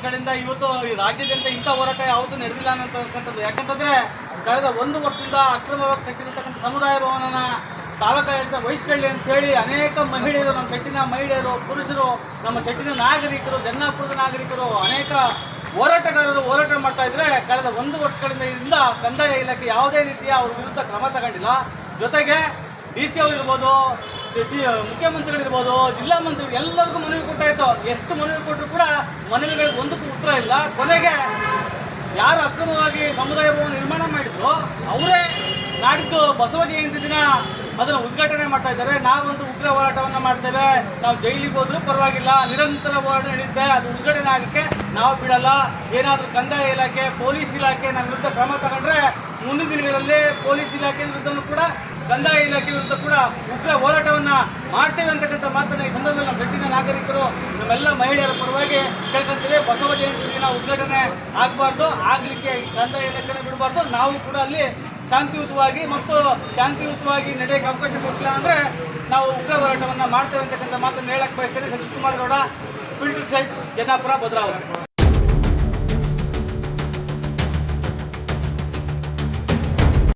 ನಡೀತಿದೆ ರಾಜ್ಯದಿಂದ ಇಂಥ ಹೋರಾಟ ಯಾವತ್ತೂ ನಡೆದಿಲ್ಲ ಅನ್ನತಕ್ಕಂಥದ್ದು. ಯಾಕಂತಂದ್ರೆ ಕಳೆದ ಒಂದು ವರ್ಷದಿಂದ ಅಕ್ರಮವಾಗಿ ಕಟ್ಟಿರತಕ್ಕಂಥ ಸಮುದಾಯ ಭವನನ ತಾಲೂಕಾಡಳಿತ ವಹಿಸ್ಕೊಳ್ಳಿ ಅಂತ ಹೇಳಿ ಅನೇಕ ಮಹಿಳೆಯರು, ನಮ್ಮ ಶೆಟ್ಟಿನ ಮಹಿಳೆಯರು, ಪುರುಷರು, ನಮ್ಮ ಶೆಟ್ಟಿನ ನಾಗರಿಕರು, ಜನ್ನಾಪುರದ ನಾಗರಿಕರು, ಅನೇಕ ಹೋರಾಟಗಾರರು ಹೋರಾಟ ಮಾಡ್ತಾ ಇದ್ರೆ ಕಳೆದ ಒಂದು ವರ್ಷಗಳಿಂದ ಇದರಿಂದ ಕಂದಾಯ ಇಲಾಖೆ ಯಾವುದೇ ರೀತಿಯ ಅವ್ರ ವಿರುದ್ಧ ಕ್ರಮ ತಗೊಂಡಿಲ್ಲ. ಜೊತೆಗೆ ಡಿ ಸಿ ಅವರು ಇರ್ಬೋದು ಮುಖ್ಯಮಂತ್ರಿಗಳಿರ್ಬೋದು, ಜಿಲ್ಲಾ ಮಂತ್ರಿಗಳು ಎಲ್ಲರಿಗೂ ಮನವಿ ಕೊಟ್ಟಾಯ್ತು. ಎಷ್ಟು ಮನವಿ ಕೊಟ್ಟರು ಕೂಡ ಮನವಿಗಳಿಗೆ ಒಂದಕ್ಕೂ ಉತ್ತರ ಇಲ್ಲ. ಕೊನೆಗೆ ಯಾರು ಅಕ್ರಮವಾಗಿ ಸಮುದಾಯ ಭವನ ನಿರ್ಮಾಣ ಮಾಡಿದ್ರು ಅವರೇ ನಾಡಿದ್ದು ಬಸವ ಜಯಂತಿ ದಿನ ಅದನ್ನು ಉದ್ಘಾಟನೆ ಮಾಡ್ತಾ ಇದ್ದಾರೆ. ನಾವೊಂದು ಉಗ್ರ ಹೋರಾಟವನ್ನು ಮಾಡ್ತೇವೆ. ನಾವು ಜೈಲಿಗೆ ಹೋದರೂ ಪರವಾಗಿಲ್ಲ. ನಿರಂತರ ಹೋರಾಟ ನಡೆಯುತ್ತೆ. ಅದು ಉದ್ಘಾಟನೆ ಆಗಕ್ಕೆ ನಾವು ಬಿಡಲ್ಲ. ಏನಾದರೂ ಕಂದಾಯ ಇಲಾಖೆ, ಪೊಲೀಸ್ ಇಲಾಖೆ ನಮ್ಮ ವಿರುದ್ಧ ಕ್ರಮ ತಗೊಂಡ್ರೆ ಮುಂದಿನ ದಿನಗಳಲ್ಲಿ ಪೊಲೀಸ್ ಇಲಾಖೆ ವಿರುದ್ಧನೂ ಕೂಡ, ಕಂದಾಯ ಇಲಾಖೆ ವಿರುದ್ಧ ಕೂಡ ಉಗ್ರ ಹೋರಾಟವನ್ನು ಮಾಡ್ತೇವೆ ಅಂತಕ್ಕಂಥ ಮಾತನ್ನು ಈ ಸಂದರ್ಭದಲ್ಲಿ ನಮ್ಮ ಬೆಟ್ಟಿನ ನಾಗರಿಕರು ನಮ್ಮೆಲ್ಲ ಮಹಿಳೆಯರ ಪರವಾಗಿ ಕೇಳ್ಕೊಂತೀವಿ ಬಸವ ಜಯಂತಿ ದಿನ ಉದ್ಘಾಟನೆ ಆಗಬಾರ್ದು, ಆಗ್ಲಿಕ್ಕೆ ಗಂಧ ಇಲಾಖೆನ ಬಿಡಬಾರ್ದು. ನಾವು ಕೂಡ ಅಲ್ಲಿ ಶಾಂತಿಯುತವಾಗಿ ಮತ್ತು ಶಾಂತಿಯುತವಾಗಿ ನಡೆಯೋಕ್ಕೆ ಅವಕಾಶ ಕೊಟ್ಟಿಲ್ಲ ಅಂದ್ರೆ ನಾವು ಉಗ್ರ ಹೋರಾಟವನ್ನು ಮಾಡ್ತೇವೆ ಅಂತಕ್ಕಂಥ ಮಾತನ್ನು ಹೇಳಕ್ ಬಯಸ್ತೇನೆ. Shashikumar Gowda filter site Janapura, Bhadravati.